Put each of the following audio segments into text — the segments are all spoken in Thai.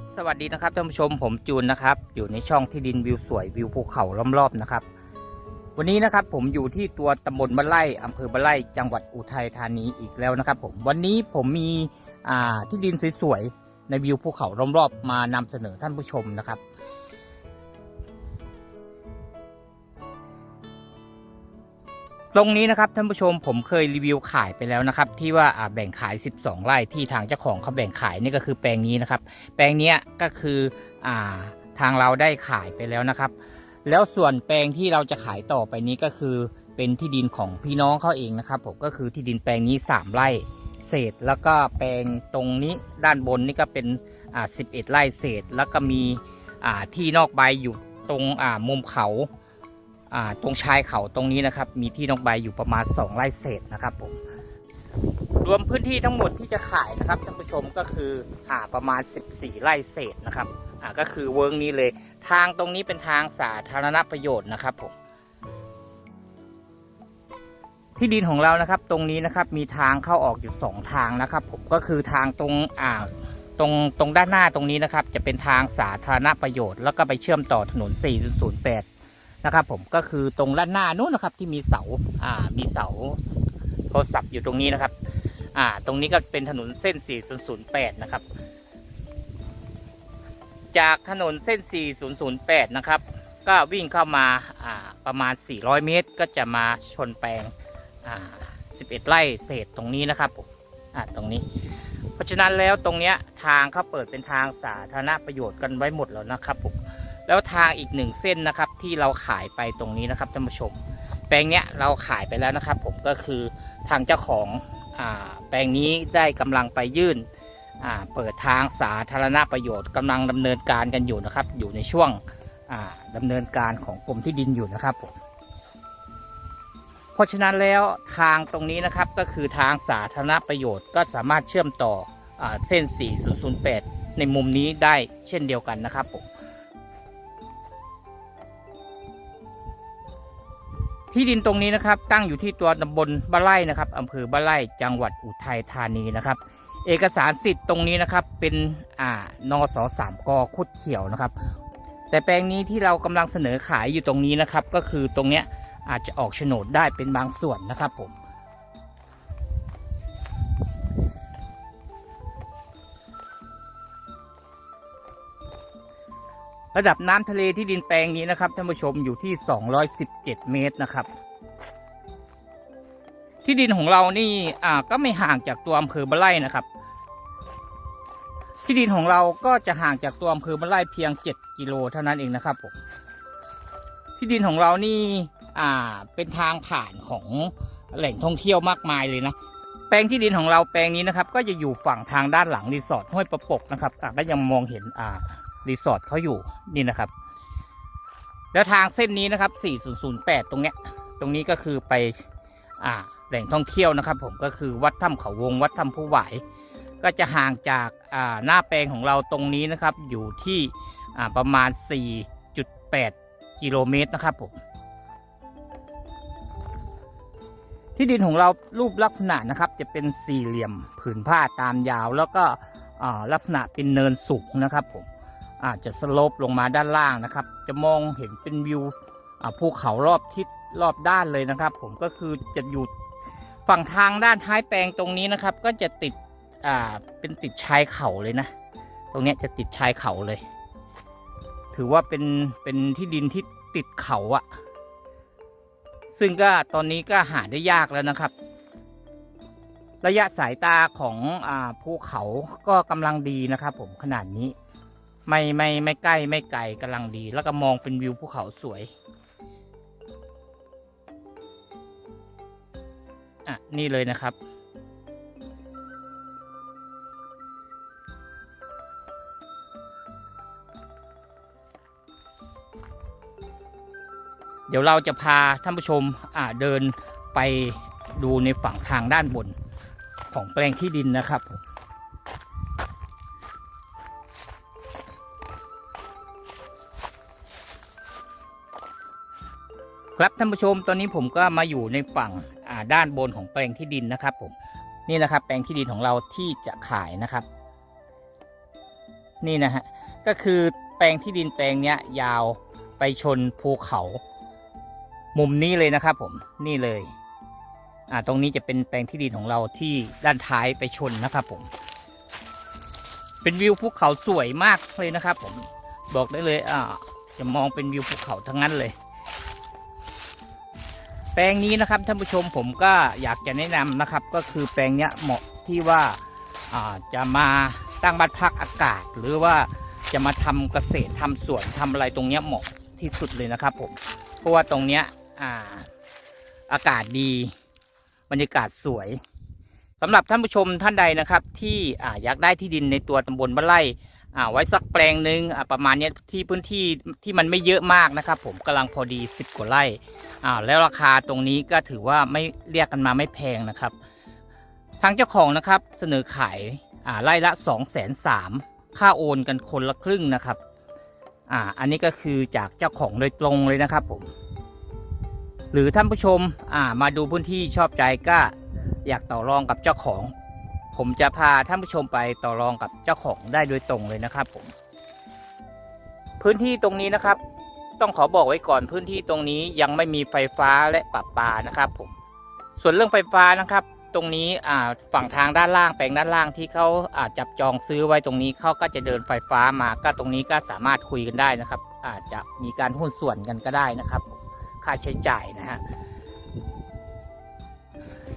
ับสวัสดีนะครับท่านผู้ชมผมจูนนะครับ อยู่ในช่องที่ดินวิวสวยวิวภูเขาล้อมรอบนะครับ วันนี้นะครับผมอยู่ที่ตัวตำบลบ้านไร่อำเภอบ้านไร่จังหวัดอุทัยธานีอีกแล้วนะครับ ผมวันนี้ผมมีที่ดินสวยๆในวิวภูเขาล้อมรอบมานำเสนอท่านผู้ชมนะครับ ตรงนี้นะครับท่านผู้ชมผมเคยรีวิวขายไปแล้วนะครับ ที่ว่าแบ่งขาย 12 ไร่ที่ทางเจ้าของเขาแบ่งขายนี่ก็คือแปลงนี้นะครับ แปลงนี้ก็คืออทางเราได้ขายไปแล้วนะครับ แล้วส่วนแปลงที่เราจะขายต่อไปนี้ก็คือเป็นที่ดินของพี่น้องเขาเองนะครับผมก็คือที่ดินแปลงนี้ 3 ไร่เศษ แล้วก็แปลงตรงนี้ด้านบนนี่ก็เป็นอ่า11 ไร่เศษ แล้วก็มีอ่าที่นอกใบอยู่ตรงอ่ามุมเขา ตรงชายเขาตรงนี้นะครับ มีที่นอกใบอยู่ประมาณ 2 ไร่เศษนะครับผมรวมพื้นที่ทั้งหมดที่จะขายนะครับท่านผู้ชมก็คืออ่าประมาณ 14 ไร่เศษนะครับอ่าก็คือเวิร์กนี้เลย ทางตรงนี้เป็นทางสาธารณประโยชน์นะครับผมที่ดินของเรานะครับ ตรงนี้นะครับมีทางเข้าออกอยู่สองทางนะครับ ผมก็คือทางตรงอ่าตรงตรงด้านหน้าตรงนี้นะครับ จะเป็นทางสาธารณประโยชน์ แล้วก็ไปเชื่อมต่อถนน 4008 นะครับ ผมก็คือตรงด้านหน้านู้นนะครับ ที่มีเสาอ่ามีเสาโทรศัพท์อยู่ตรงนี้นะครับ อ่า ตรงนี้ก็เป็นถนนเส้น 4008 นะครับ จากถนนเส้น 4008 นะครับ ก็วิ่งเข้ามาอ่าประมาณ 400 เมตร ก็จะมาชนแปลงอ่า11 ไร่เศษตรงนี้นะครับผมอ่าตรงนี้ เพราะฉะนั้นแล้วตรงเนี้ยทางเขาเปิดเป็นทางสาธารณประโยชน์กันไว้หมดแล้วนะครับผม แล้วทางอีกหนึ่งเส้นนะครับที่เราขายไปตรงนี้นะครับท่านผู้ชม แปลงเนี้ยเราขายไปแล้วนะครับ ผมก็คือทางเจ้าของอ่าแปลงนี้ได้กำลังไปยื่นอ่าเปิดทางสาธารณประโยชน์กำลังดำเนินการกันอยู่นะครับ อยู่ในช่วงอ่าดำเนินการของกรมที่ดินอยู่นะครับผมเพราะฉะนั้นแล้วทางตรงนี้นะครับก็คือทางสาธารณประโยชน์ก็สามารถเชื่อมต่ออเส้น 4008 ในมุมนี้ได้เช่นเดียวกันนะครับผม ที่ดินตรงนี้นะครับ ตั้งอยู่ที่ตัวตำบลบ้านไร่นะครับอำเภอบ้านไร่จังหวัดอุทัยธานีนะครับ เอกสารสิทธิ์ตรงนี้นะครับ เป็นอ่านสสามกคุดเขียวนะครับ แต่แปลงนี้ที่เรากำลังเสนอขายอยู่ตรงนี้นะครับ ก็คือตรงเนี้ยอาจจะออกโฉนดได้เป็นบางส่วนนะครับผม ระดับน้ำทะเลที่ดินแปลงนี้นะครับท่านผู้ชมอยู่ที่ 217 เมตรนะครับ ที่ดินของเรานี่อ่าก็ไม่ห่างจากตัวอำเภอบ้านไร่นะครับ ที่ดินของเราก็จะห่างจากตัวอำเภอบ้านไร่เพียง 7 กิโลเท่านั้นเองนะครับผมที่ดินของเรานี่อ่าเป็นทางผ่านของแหล่งท่องเที่ยวมากมายเลยนะแปลงที่ดินของเราแปลงนี้นะครับ ก็จะอยู่ฝั่งทางด้านหลังรีสอร์ทห้วยประปกนะครับอะก็ยังมองเห็นอ่า รีสอร์ทเขาอยู่นี่นะครับ แล้วทางเส้นนี้นะครับ 4008 ตรงเนี้ย ตรงนี้ก็คือไปอ่าแหล่งท่องเที่ยวนะครับ ผมก็คือวัดถ้ำเขาวง วัดถ้ำผู้ไหว ก็จะห่างจากอ่าหน้าแปลงของเราตรงนี้นะครับ อยู่ที่อ่าประมาณ 4.8 กิโลเมตรนะครับผมที่ดินของเรารูปลักษณะนะครับจะเป็นสี่เหลี่ยมผืนผ้าตามยาว แล้วก็ลักษณะเป็นเนินสูงนะครับผม อาจจะสโลปลงมาด้านล่างนะครับ จะมองเห็นเป็นวิวภูเขารอบทิศรอบด้านเลยนะครับ ผมก็คือจะอยู่ฝั่งทางด้านท้ายแปลงตรงนี้นะครับ ก็จะติดอ่าเป็นติดชายเขาเลยนะ ตรงนี้จะติดชายเขาเลย ถือว่าเป็นเป็นที่ดินที่ติดเขาอะซึ่งก็ตอนนี้ก็หาได้ยากแล้วนะครับ ระยะสายตาของอภูเขาก็กำลังดีนะครับ ผมขนาดนี้ ไม่ไม่ไม่ใกล้ไม่ไกลกำลังดี แล้วก็มองเป็นวิวภูเขาสวย อะ นี่เลยนะครับ เดี๋ยวเราจะพาท่านผู้ชมอ่าเดินไปดูในฝั่งทางด้านบนของแปลงที่ดินนะครับ ครับท่านผู้ชมตอนนี้ผมก็มาอยู่ในฝั่งด้านบนของแปลงที่ดินนะครับผมนี่นะครับแปลงที่ดินของเราที่จะขายนะครับ นี่นะฮะก็คือแปลงที่ดินแปลงเนี้ยยาวไปชนภูเขา มุมนี้เลยนะครับผมนี่เลยอ่าตรงนี้จะเป็นแปลงที่ดินของเราที่ด้านท้ายไปชนนะครับผม เป็นวิวภูเขาสวยมากเลยนะครับผมบอกได้เลยอ่าจะมองเป็นวิวภูเขาทั้งนั้นเลย ลงนี้นะครับท่านผู้ชมผมก็อยากจะแนะนำนะครับ ก็คือแปลงเนี้ยเหมาะที่ว่าาจะมาตั้งบ้านพักอากาศ หรือว่าจะมาทำเกษตรทำสวนทำอะไรตรงเนี้ยเหมาะที่สุดเลยนะครับผมเพราะว่าตรงเนี้ยอาอากาศดี บรรยากาศสวยสำหรับท่านผู้ชมท่านใดนะครับ ที่ออยากได้ที่ดินในตัวตำบลบ้านไร่ อ่าไว้สักแปลงหนึ่งอ่าประมาณนี้ที่พื้นที่ที่มันไม่เยอะมากนะครับ ผมกำลังพอดี 10 กว่าไร่อ่าแล้วราคาตรงนี้ก็ถือว่าไม่เรียกกันมาไม่แพงนะครับ ทางเจ้าของนะครับเสนอขายอ่าไร่ละ2องแสนสามค่าโอนกันคนละครึ่งนะครับอ่าอันนี้ก็คือจากเจ้าของโดยตรงเลยนะครับผม หรือท่านผู้ชมอ่ามาดูพื้นที่ชอบใจก็อยากต่อรองกับเจ้าของ ผมจะพาท่านผู้ชมไปต่อรองกับเจ้าของได้โดยตรงเลยนะครับผม พื้นที่ตรงนี้นะครับ ต้องขอบอกไว้ก่อนพื้นที่ตรงนี้ยังไม่มีไฟฟ้าและปรับปานะครับ ผม ส่วนเรื่องไฟฟ้านะครับ ตรงนี้ฝั่งทางด้านล่างแปลงด้านล่างที่เขาอาจับจองซื้อไว้ตรงนี้เขาก็จะเดินไฟฟ้ามาก็ตรงนี้ก็สามารถคุยกันได้นะครับ อาจจะมีการหุ้นส่วนกันก็ได้นะครับ ค่าใช้จ่ายนะฮะ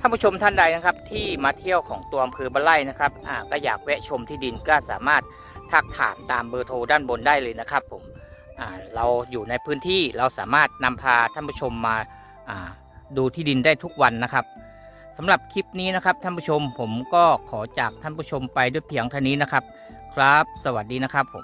ท่านผู้ชมท่านใดนะครับที่มาเที่ยวของตัวอำเภอบ้านไร่นะครับอ่าก็อยากแวะชมที่ดินก็สามารถทักถามตามเบอร์โทรด้านบนได้เลยนะครับผมอ่าเราอยู่ในพื้นที่เราสามารถนำพาท่านผู้ชมมาอ่าดูที่ดินได้ทุกวันนะครับสำหรับคลิปนี้นะครับท่านผู้ชมผมก็ขอจากท่านผู้ชมไปด้วยเพียงเท่านี้นะครับ ครับ สวัสดีนะครับผม